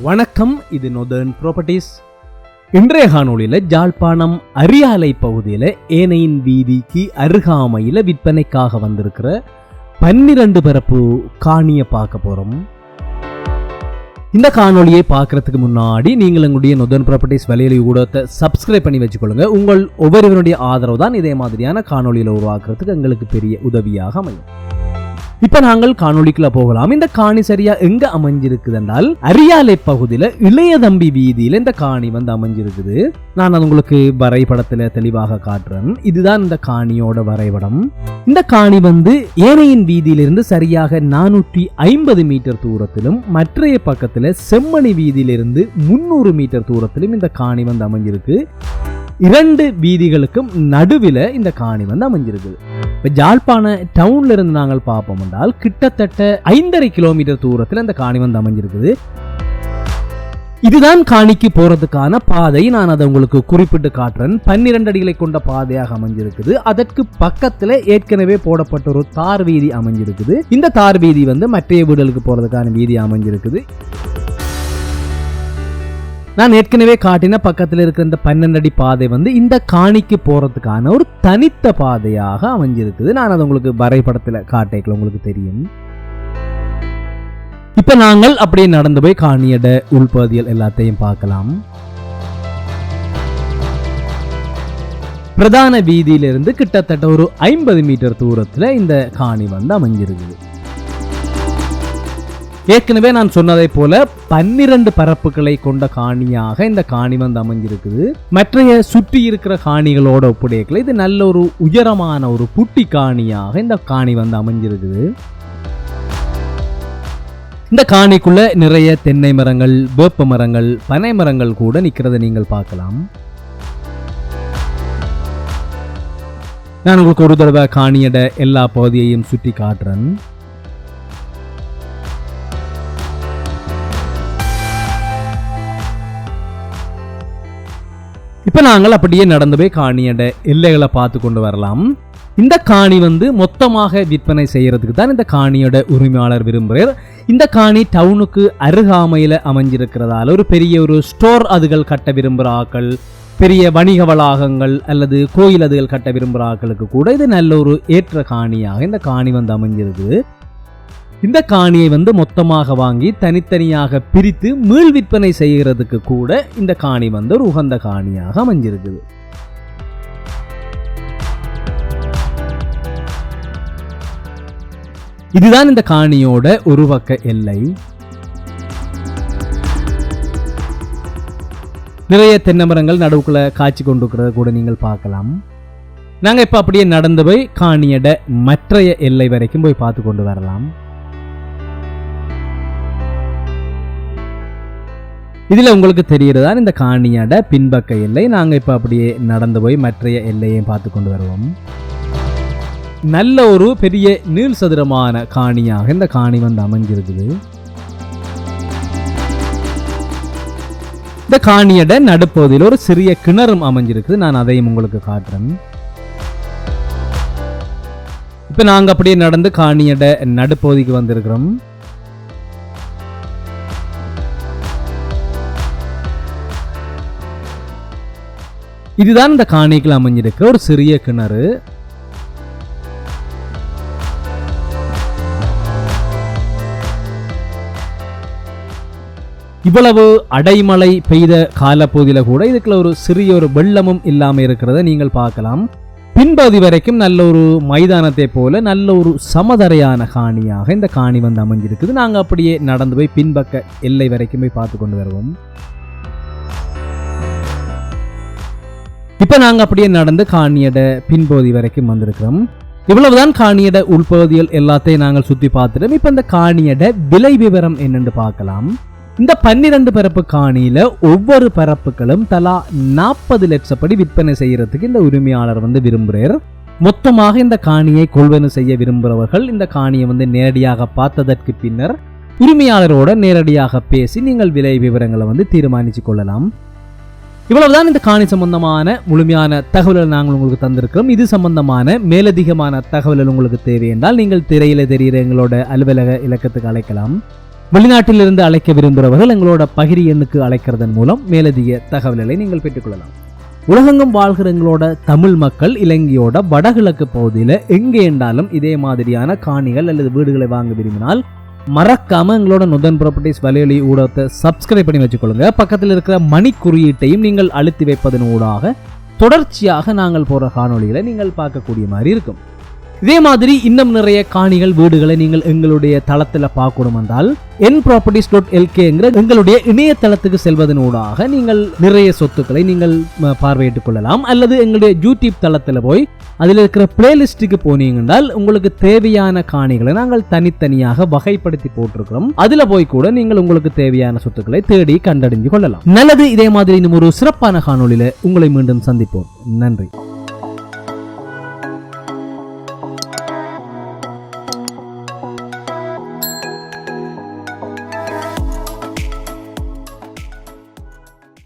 வணக்கம் இது northern properties இன்றைய காணொலியில் ஜாழ்ப்பாணம் அரியாலை பகுதியில் ஏனையின் வீதிக்கு அருகாமையில் விற்பனைக்காக வந்திருக்கிற பன்னிரண்டு பரப்பு காணியை பார்க்க போகிறோம் இந்த காணொலியை பார்க்கறதுக்கு முன்னாடி நீங்கள் எங்களுடைய நொதர்ன் ப்ராப்பர்ட்டிஸ் வலையொலி ஊடகத்தை சப்ஸ்கிரைப் பண்ணி வச்சுக்கொள்ளுங்க. உங்கள் ஒவ்வொருவருடைய ஆதரவு தான் இதே மாதிரியான காணொலியில் உருவாக்குறதுக்கு எங்களுக்கு பெரிய உதவியாக அமையும். இப்ப நாங்கள் காணொளிக்குள்ள போகலாம். இந்த காணி சரியா எங்க அமைஞ்சிருக்குது என்றால் அரியாலை பகுதியில இளையதம்பி வீதியில இந்த காணி வந்து அமைஞ்சிருக்குது. நான் அது உங்களுக்கு வரைபடத்துல தெளிவாக காட்டுறேன். இதுதான் இந்த காணியோட வரைபடம். இந்த காணி வந்து ஏனையின் வீதியிலிருந்து சரியாக நானூற்றி ஐம்பது மீட்டர் தூரத்திலும் மற்றைய பக்கத்துல செம்மணி வீதியிலிருந்து முன்னூறு மீட்டர் தூரத்திலும் இந்த காணி வந்து அமைஞ்சிருக்கு. இரண்டு வீதிகளுக்கும் நடுவில் இந்த காணி வந்து அமைஞ்சிருக்குது இப்போ ஜாழ்ப்பாண டவுன்ல இருந்து நாங்கள் பார்ப்போம் என்றால் கிட்டத்தட்ட ஐந்தரை கிலோமீட்டர் தூரத்தில் இந்த காணி வந்து அமைஞ்சிருக்குது. இதுதான் காணிக்கு போறதுக்கான பாதை. நான் அதை உங்களுக்கு குறிப்பிட்டு காட்டுறேன். பன்னிரண்டு அடிகளை கொண்ட பாதையாக அமைஞ்சிருக்குது. அதற்கு பக்கத்துல ஏற்கனவே போடப்பட்ட ஒரு தார் வீதி அமைஞ்சிருக்குது. இந்த தார் வீதி வந்து மற்றைய வீடுகளுக்கு போறதுக்கான வீதி அமைஞ்சிருக்குது. நான் ஏற்கனவே காட்டின பக்கத்தில் இருக்கிற இந்த பன்னெண்டு அடி பாதை வந்து இந்த காணிக்கு போகிறதுக்கான ஒரு தனித்த பாதையாக அமைஞ்சிருக்குது. நான் அது உங்களுக்கு வரைபடத்தில் காட்டேக்கல உங்களுக்கு தெரியும். இப்போ நாங்கள் அப்படியே நடந்து போய் காணியட உள்பகுதிகள் எல்லாத்தையும் பார்க்கலாம். பிரதான வீதியிலிருந்து கிட்டத்தட்ட ஒரு ஐம்பது மீட்டர் தூரத்தில் இந்த காணி வந்து அமைஞ்சிருக்குது. ஏற்கனவே நான் சொன்னதை போல பன்னிரண்டு பரப்புகளை கொண்ட காணியாக இந்த காணி வந்து அமைஞ்சிருக்குது. மற்றைய சுற்றி இருக்கிற காணிகளோட ஒப்புடையக்கல இது நல்ல ஒரு உயரமான ஒரு புட்டி காணியாக இந்த காணி வந்து அமைஞ்சிருக்குது. இந்த காணிக்குள்ள நிறைய தென்னை மரங்கள் வேப்ப மரங்கள் பனை மரங்கள் கூட நிற்கிறத நீங்கள் பார்க்கலாம். நான் உங்களுக்கு ஒரு தடவை காணியட எல்லா பகுதியையும் சுற்றி காட்டுறேன். இப்போ நாங்கள் அப்படியே நடந்து போய் காணியோட எல்லைகளை பார்த்து கொண்டு வரலாம். இந்த காணி வந்து மொத்தமாக விற்பனை செய்கிறதுக்கு தான் இந்த காணியோட உரிமையாளர் விரும்புகிறார். இந்த காணி டவுனுக்கு அருகாமையில் அமைஞ்சிருக்கிறதால ஒரு பெரிய ஒரு ஸ்டோர் அதுகள் கட்ட விரும்புகிற ஆக்கள் பெரிய வணிக வளாகங்கள் அல்லது கோயில் அதுகள் கட்ட விரும்புகிற ஆக்களுக்கு கூட இது நல்ல ஒரு ஏற்ற காணியாக இந்த காணி வந்து அமைஞ்சிருக்கு இந்த காணியை வந்து மொத்தமாக வாங்கி தனித்தனியாக பிரித்து மீள் விற்பனை செய்கிறதுக்கு கூட இந்த காணி வந்து ஒரு உகந்த காணியாக அமைஞ்சிருக்குது. இதுதான் இந்த காணியோட ஒரு பக்க எல்லை. நிறைய தென்னை மரங்கள் நடுவுக்குள்ள காய்ச்சி கொண்டிருக்கிறத கூட நீங்கள் பார்க்கலாம். நாங்கள் இப்போ அப்படியே நடந்து போய் காணியட மற்றைய எல்லை வரைக்கும் போய் பார்த்து கொண்டு வரலாம். இதில் உங்களுக்கு தெரிகிறதா இந்த காணியோட பின்பக்க எல்லை. நாங்கள் இப்போ அப்படியே நடந்து போய் மற்றைய எல்லையையும் பார்த்து கொண்டு வருவோம். நல்ல ஒரு பெரிய நீள் சதுரமான காணியாக இந்த காணி வந்து அமைஞ்சிருக்குது இந்த காணியோட நடுப்பகுதியில் ஒரு சிறிய கிணறும் அமைஞ்சிருக்குது நான் அதையும் உங்களுக்கு காட்டுறேன். இப்போ நாங்கள் அப்படியே நடந்து காணியோட நடுப்பகுதிக்கு வந்திருக்கிறோம். இதுதான் இந்த காணிக்குள்ள அமைஞ்சிருக்க ஒரு சிறிய கிணறு. இவ்வளவு அடைமழை பெய்த காலப்பகுதியில கூட இதுக்குள்ள ஒரு சிறிய ஒரு வெள்ளமும் இல்லாமல் இருக்கிறத நீங்கள் பார்க்கலாம். பின்பகுதி வரைக்கும் நல்ல ஒரு மைதானத்தை போல நல்ல ஒரு சமதரையான காணியாக இந்த காணி வந்து அமைஞ்சிருக்குது. நாங்க அப்படியே நடந்து போய் பின்பக்க எல்லை வரைக்கும் போய் பார்த்து கொண்டு வருவோம். இப்ப நாங்க அப்படியே நடந்து காணியட பின்பகுதி வரைக்கும் வந்திருக்கிறோம். இவ்வளவுதான் காணியட உள்பகுதிகள் எல்லாத்தையும் நாங்கள் சுத்தி பார்த்துட்டோம். இப்ப இந்த காணியட விலை விவரம் என்னன்னு பார்க்கலாம். இந்த பன்னிரண்டு பரப்பு காணியில ஒவ்வொரு பரப்புகளும் தலா நாற்பது லட்சப்படி விற்பனை செய்யறதுக்கு இந்த உரிமையாளர் வந்து விரும்புகிறார் மொத்தமாக இந்த காணியை கொள்வனு செய்ய விரும்புகிறவர்கள் இந்த காணியை வந்து நேரடியாக பார்த்ததற்கு பின்னர் உரிமையாளரோட நேரடியாக பேசி நீங்கள் விலை விவரங்களை வந்து தீர்மானிச்சு கொள்ளலாம். இவ்வளவுதான் இந்த காணி சம்பந்தமான முழுமையான தகவல்கள் நாங்கள் உங்களுக்கு தந்திருக்கிறோம். இது சம்பந்தமான மேலதிகமான தகவல்கள் உங்களுக்கு தேவை என்றால் நீங்கள் திரையில தெரிகிற எங்களோட அலுவலக இலக்கத்துக்கு அழைக்கலாம். வெளிநாட்டிலிருந்து அழைக்க விரும்புகிறவர்கள் எங்களோட பகிரி எண்ணுக்கு அழைக்கிறதன் மூலம் மேலதிக தகவல்களை நீங்கள் பெற்றுக்கொள்ளலாம் உலகெங்கும் வாழ்கிற எங்களோட தமிழ் மக்கள் இலங்கையோட வடகிழக்கு பகுதியில் எங்கே என்றாலும் இதே மாதிரியான காணிகள் அல்லது வீடுகளை வாங்க விரும்பினால் மறக்காம எங்களோட நுதன் ப்ராப்பர்ட்டிஸ் வலையொலி ஊடகத்தை சப்ஸ்கிரைப் பண்ணி வச்சுக்கொள்ளுங்க. பக்கத்தில் இருக்கிற மணி குறியீட்டையும் நீங்கள் அழுத்தி வைப்பதன் ஊடாக தொடர்ச்சியாக நாங்கள் போற காணொளிகளை நீங்கள் பார்க்கக்கூடிய மாதிரி இருக்கும். இதே மாதிரி இன்னும் நிறைய காணிகள் வீடுகளை நீங்கள் எங்களுடைய தளத்தில் பார்க்கணும் என்றால் என் ப்ராப்பர்ட்டிஸ் டாட் எல்கேங்கிற எங்களுடைய இணையதளத்துக்கு செல்வதனூடாக நீங்கள் நிறைய சொத்துக்களை நீங்கள் பார்வையிட்டுக் கொள்ளலாம். அல்லது எங்களுடைய யூடியூப் தளத்தில் போய் அதில் இருக்கிற பிளேலிஸ்ட்டுக்கு போனீங்கன்றால் உங்களுக்கு தேவையான காணிகளை நாங்கள் தனித்தனியாக வகைப்படுத்தி போட்டிருக்கிறோம். அதில் போய் கூட நீங்கள் உங்களுக்கு தேவையான சொத்துக்களை தேடி கண்டறிஞ்சு கொள்ளலாம். நல்லது இதே மாதிரி இன்னும் ஒரு சிறப்பான காணொலியில் உங்களை மீண்டும் சந்திப்போம். நன்றி.